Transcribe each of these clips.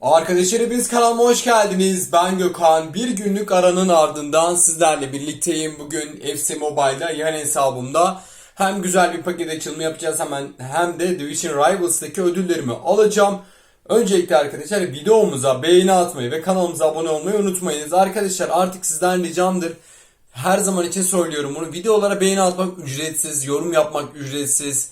Arkadaşlar hepiniz kanalıma hoş geldiniz. Ben Gökhan. Bir günlük aranın ardından sizlerle birlikteyim. Bugün FC Mobile'da yan hesabımda hem güzel bir paket açılımı yapacağız hemen hem de Division Rivals'taki ödüllerimi alacağım. Öncelikle arkadaşlar videomuza beğeni atmayı ve kanalımıza abone olmayı unutmayınız. Arkadaşlar artık sizden ricamdır. Her zaman için söylüyorum bunu. Videolara beğeni atmak ücretsiz, yorum yapmak ücretsiz.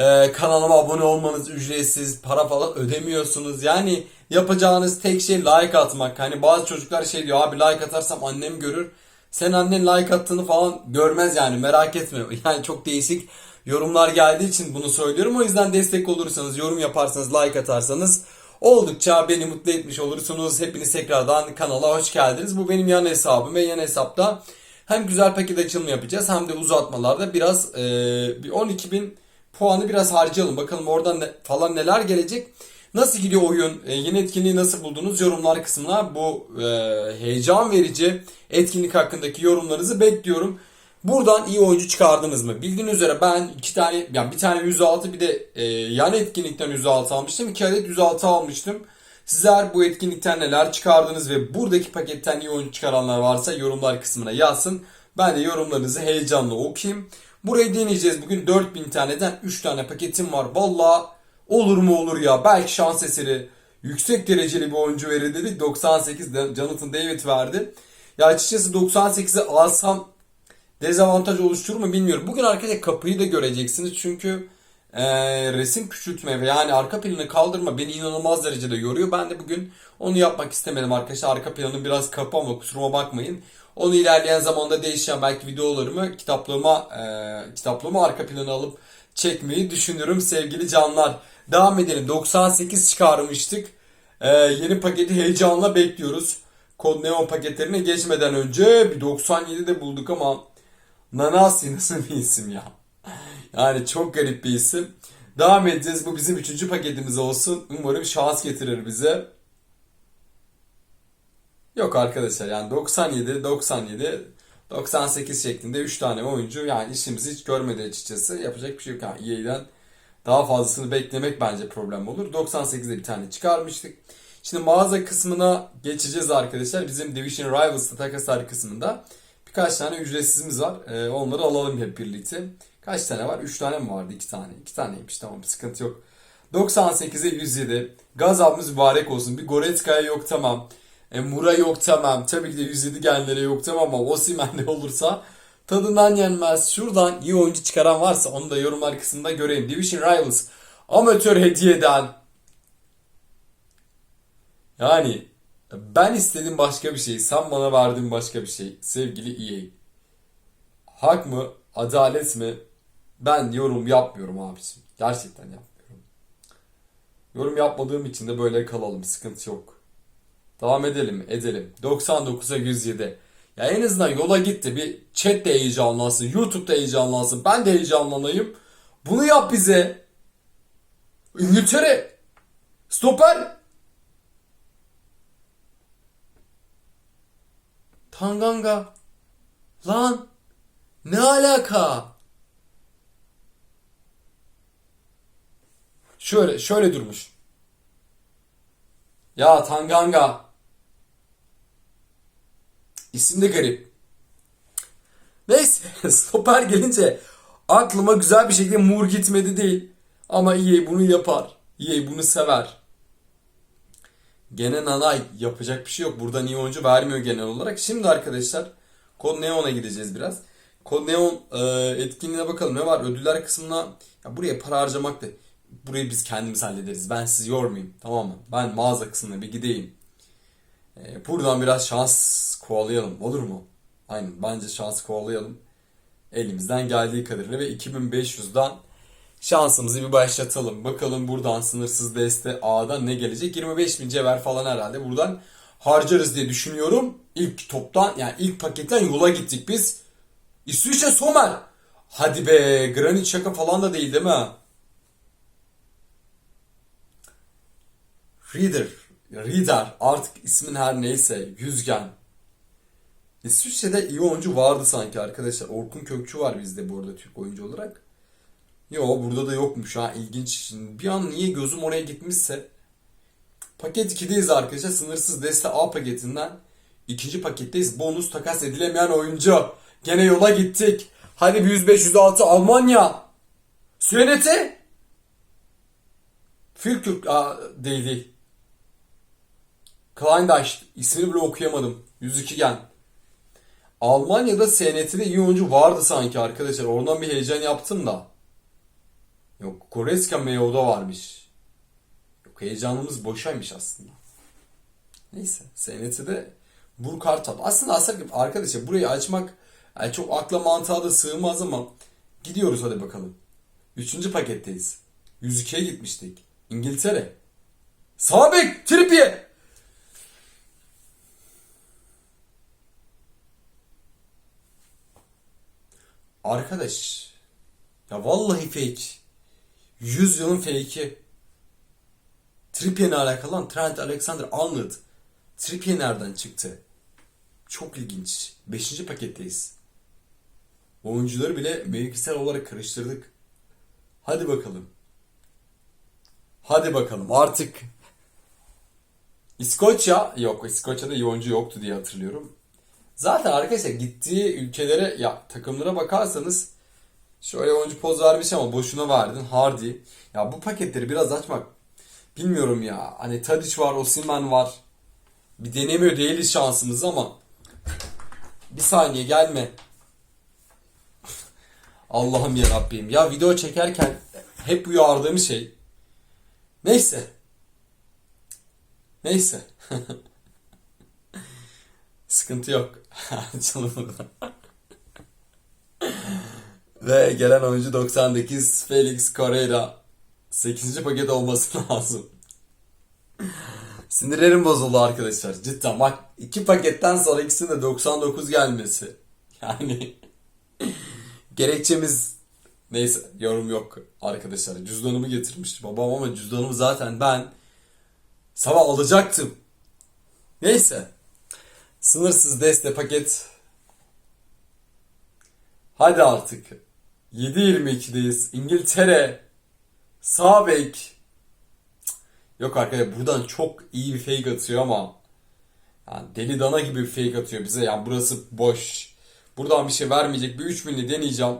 Ee, kanalıma abone olmanız ücretsiz, para falan ödemiyorsunuz. Yani yapacağınız tek şey like atmak. Hani bazı çocuklar şey diyor abi like atarsam annem görür. Sen annen like attığını falan görmez yani merak etme. Yani çok değişik yorumlar geldiği için bunu söylüyorum. O yüzden destek olursanız, yorum yaparsanız, like atarsanız oldukça beni mutlu etmiş olursunuz. Hepiniz tekrardan kanala hoş geldiniz. Bu benim yan hesabım ve yan hesapta hem güzel paket açılımı yapacağız hem de uzatmalarda biraz e, bir 12.000 puanı biraz harcayalım. Bakalım oradan ne, falan neler gelecek. Nasıl gidiyor oyun? E, yeni etkinliği nasıl buldunuz? Yorumlar kısmına bu e, heyecan verici etkinlik hakkındaki yorumlarınızı bekliyorum. Buradan iyi oyuncu çıkardınız mı? Bildiğiniz üzere ben iki tane, yani bir tane 106 bir de e, yan etkinlikten 106 almıştım. iki adet 106 almıştım. Sizler bu etkinlikten neler çıkardınız ve buradaki paketten iyi oyuncu çıkaranlar varsa yorumlar kısmına yazsın. Ben de yorumlarınızı heyecanla okuyayım. Burayı deneyeceğiz. Bugün 4000 taneden 3 tane paketim var. Valla olur mu olur ya. Belki şans eseri yüksek dereceli bir oyuncu verir dedik. 98 de Jonathan David verdi. Ya açıkçası 98'i alsam dezavantaj oluşturur mu bilmiyorum. Bugün arkadaşlar kapıyı da göreceksiniz. Çünkü eee, resim küçültme ve yani arka planı kaldırma beni inanılmaz derecede yoruyor. Ben de bugün onu yapmak istemedim arkadaşlar. Arka planı biraz kapı kusuruma bakmayın. Onu ilerleyen zamanda değişeceğim. Belki videolarımı kitaplığıma eee kitaplığıma arka planı alıp çekmeyi düşünürüm sevgili canlar. Devam edelim. 98 çıkarmıştık. Eee, yeni paketi heyecanla bekliyoruz. Kod Neon paketlerine geçmeden önce bir 97 de bulduk ama Nanasi nasıl bir isim ya? Yani çok garip bir isim. Devam edeceğiz. Bu bizim üçüncü paketimiz olsun. Umarım şans getirir bize. Yok arkadaşlar yani 97, 97, 98 şeklinde 3 tane oyuncu yani işimizi hiç görmedi açıkçası. Yapacak bir şey yok. Yani EA'den daha fazlasını beklemek bence problem olur. 98'de bir tane çıkarmıştık. Şimdi mağaza kısmına geçeceğiz arkadaşlar. Bizim Division Rivals'ta takaslar kısmında birkaç tane ücretsizimiz var. Ee, onları alalım hep birlikte. Kaç tane var? 3 tane mi vardı? 2 tane. 2 taneymiş tamam sıkıntı yok. 98'e 107. Gazabımız mübarek olsun. Bir Goretzka'ya yok tamam. E, Mura yok tamam. Tabii ki de 107 genlere yok tamam ama Osimhen'de olursa tadından yenmez. Şuradan iyi oyuncu çıkaran varsa onu da yorumlar kısmında göreyim. Division Rivals amatör hediyeden yani ben istedim başka bir şey. Sen bana verdin başka bir şey. Sevgili EA. Hak mı? Adalet mi? Ben yorum yapmıyorum abiciğim. Gerçekten yapmıyorum. Yorum yapmadığım için de böyle kalalım. Sıkıntı yok. Devam edelim, edelim. 99'a 107. Ya en azından yola gitti. Bir chat de heyecanlansın, YouTube da heyecanlansın, ben de heyecanlanayım. Bunu yap bize. İngiltere. Stoper. Tanganga. Lan. Ne alaka? Şöyle, şöyle durmuş. Ya Tanganga. İsim de garip. Neyse stoper gelince aklıma güzel bir şekilde Mur gitmedi değil. Ama EA bunu yapar. EA bunu sever. Gene Nanay yapacak bir şey yok. Buradan iyi oyuncu vermiyor genel olarak. Şimdi arkadaşlar Kod Neon'a gideceğiz biraz. Kod Neon e, etkinliğine bakalım ne var? Ödüller kısmına ya buraya para harcamak da burayı biz kendimiz hallederiz. Ben sizi yormayayım tamam mı? Ben mağaza kısmına bir gideyim. E, buradan biraz şans kovalayalım olur mu? Aynen bence şans kovalayalım. Elimizden geldiği kadarıyla ve 2500'den şansımızı bir başlatalım. Bakalım buradan sınırsız deste A'dan ne gelecek? 25 bin cevher falan herhalde buradan harcarız diye düşünüyorum. İlk toptan yani ilk paketten yola gittik biz. İsviçre Somer. Hadi be Granit şaka falan da değil değil mi? Reader. Reader artık ismin her neyse. Yüzgen. İsviçre'de iyi oyuncu vardı sanki arkadaşlar. Orkun Kökçü var bizde bu arada Türk oyuncu olarak. Yo burada da yokmuş ha ilginç. Bir an niye gözüm oraya gitmişse Paket 2'deyiz arkadaşlar. Sınırsız deste A paketinden. ikinci paketteyiz. Bonus takas edilemeyen oyuncu. Gene yola gittik. Hadi bir 105-106 Almanya. Süreneti. Fürkürk değil değil. Kleindaş ismini bile okuyamadım. 102 gen. Almanya'da SNT'de iyi oyuncu vardı sanki arkadaşlar. Oradan bir heyecan yaptım da. Yok Koreska Meo'da varmış. Yok heyecanımız boşaymış aslında. Neyse SNT'de Burkartal. Aslında aslında arkadaşlar burayı açmak yani çok akla mantığa da sığmaz ama gidiyoruz hadi bakalım. Üçüncü paketteyiz. 102'ye gitmiştik. İngiltere. Sağ bek Trippier. Arkadaş. Ya vallahi fake. 100 yılın fake'i. Trippier'le alakalı lan Trent Alexander-Arnold. Trippier nereden çıktı? Çok ilginç. 5. paketteyiz. Oyuncuları bile mevkisel olarak karıştırdık. Hadi bakalım. Hadi bakalım artık. İskoçya yok İskoçya'da iyi oyuncu yoktu diye hatırlıyorum. Zaten arkadaşlar gittiği ülkelere ya takımlara bakarsanız şöyle oyuncu poz vermiş ama boşuna verdin Hardy. Ya bu paketleri biraz açmak bilmiyorum ya. Hani Tadic var, Osimhen var. Bir denemiyor değiliz şansımız ama bir saniye gelme. Allah'ım ya Rabbim. Ya video çekerken hep uyardığım şey. Neyse. Neyse. Sıkıntı yok. Ve gelen oyuncu 98 Felix Correira. 8. paket olması lazım. Sinirlerim bozuldu arkadaşlar. Cidden bak iki paketten sonra ikisinin de 99 gelmesi. Yani gerekçemiz neyse yorum yok arkadaşlar. Cüzdanımı getirmişti babam ama cüzdanımı zaten ben sabah alacaktım. Neyse. Sınırsız deste paket. Hadi artık. 7.22'deyiz. İngiltere. Sağ bek. Yok arkadaşlar buradan çok iyi bir fake atıyor ama yani deli dana gibi bir fake atıyor bize. Yani burası boş. Buradan bir şey vermeyecek. Bir 3 milli deneyeceğim.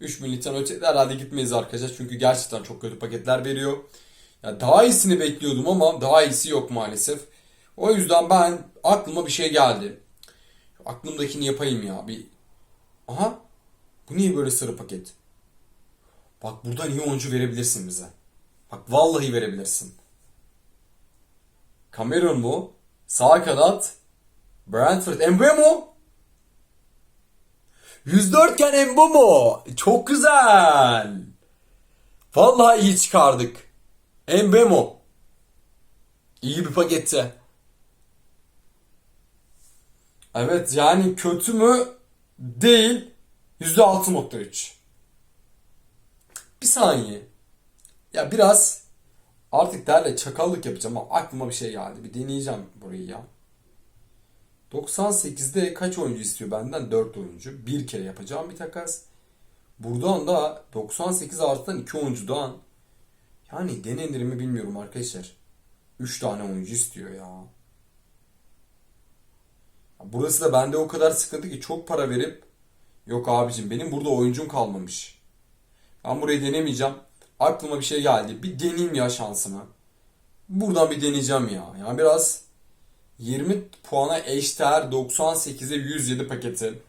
3 millikten öte herhalde gitmeyiz arkadaşlar. Çünkü gerçekten çok kötü paketler veriyor. Ya daha iyisini bekliyordum ama daha iyisi yok maalesef. O yüzden ben aklıma bir şey geldi. Aklımdakini yapayım ya. Bir Aha. Bu niye böyle sarı paket? Bak buradan iyi oyuncu verebilirsin bize. Bak vallahi verebilirsin. Cameron mu? Sağ kanat. Brentford. Mbemo. 104 iken Mbemo. Çok güzel. Vallahi iyi çıkardık. Mbemo. İyi bir pakette. Evet yani kötü mü? Değil. %6.3. Bir saniye. Ya biraz artık derle çakallık yapacağım ama aklıma bir şey geldi. Bir deneyeceğim burayı ya. 98'de kaç oyuncu istiyor benden? 4 oyuncu. Bir kere yapacağım bir takas. Buradan da 98 artıdan 2 oyuncudan yani denenir mi bilmiyorum arkadaşlar. 3 tane oyuncu istiyor ya. Burası da bende o kadar sıkıntı ki çok para verip yok abicim benim burada oyuncum kalmamış. Ben burayı denemeyeceğim. Aklıma bir şey geldi. Bir deneyeyim ya şansımı. Buradan bir deneyeceğim ya. Yani biraz 20 puana eşdeğer 98'e 107 paketi.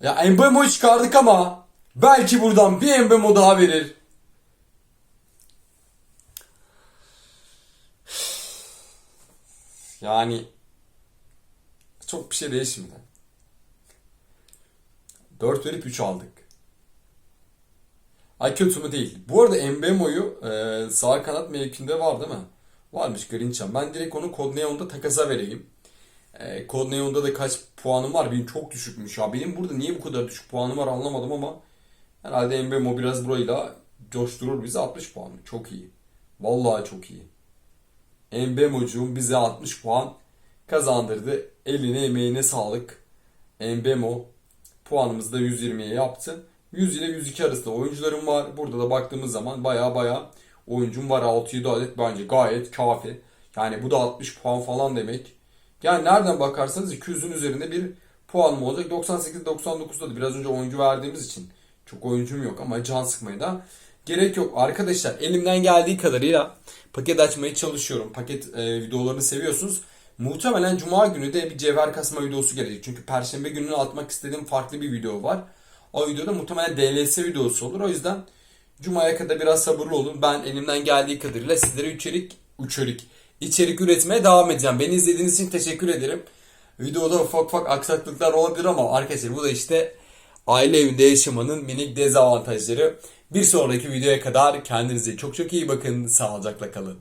Ya Mbemo çıkardık ama belki buradan bir Mbemo daha verir. Yani çok bir şey değişmedi. 4 verip 3 aldık. Ay kötü mü değil. Bu arada Mbemo'yu e, sağ kanat mevkinde var değil mi? Varmış Grinçam. Ben direkt onu Code Neon'da takasa vereyim. E, Code Neon'da da kaç puanım var? Benim çok düşükmüş ya. Benim burada niye bu kadar düşük puanım var anlamadım ama herhalde Mbemo biraz burayla coşturur bizi 60 puan. Çok iyi. Vallahi çok iyi. Mbemo'cuğum bize 60 puan kazandırdı. Eline emeğine sağlık. Mbemo puanımızı da 120'ye yaptı. 100 ile 102 arasında oyuncularım var. Burada da baktığımız zaman baya baya oyuncum var. 6-7 adet bence gayet kafi. Yani bu da 60 puan falan demek. Yani nereden bakarsanız 200'ün üzerinde bir puan mı olacak? 98-99'da da biraz önce oyuncu verdiğimiz için çok oyuncum yok ama can sıkmaya da gerek yok. Arkadaşlar elimden geldiği kadarıyla paket açmaya çalışıyorum. Paket e, videolarını seviyorsunuz. Muhtemelen cuma günü de bir cevher kasma videosu gelecek. Çünkü perşembe gününü atmak istediğim farklı bir video var. O videoda muhtemelen DLS videosu olur. O yüzden cumaya kadar biraz sabırlı olun. Ben elimden geldiği kadarıyla sizlere içerik içerik içerik üretmeye devam edeceğim. Beni izlediğiniz için teşekkür ederim. Videoda ufak ufak aksaklıklar olabilir ama arkadaşlar bu da işte aile evinde yaşamanın minik dezavantajları. Bir sonraki videoya kadar kendinize çok çok iyi bakın. Sağlıcakla kalın.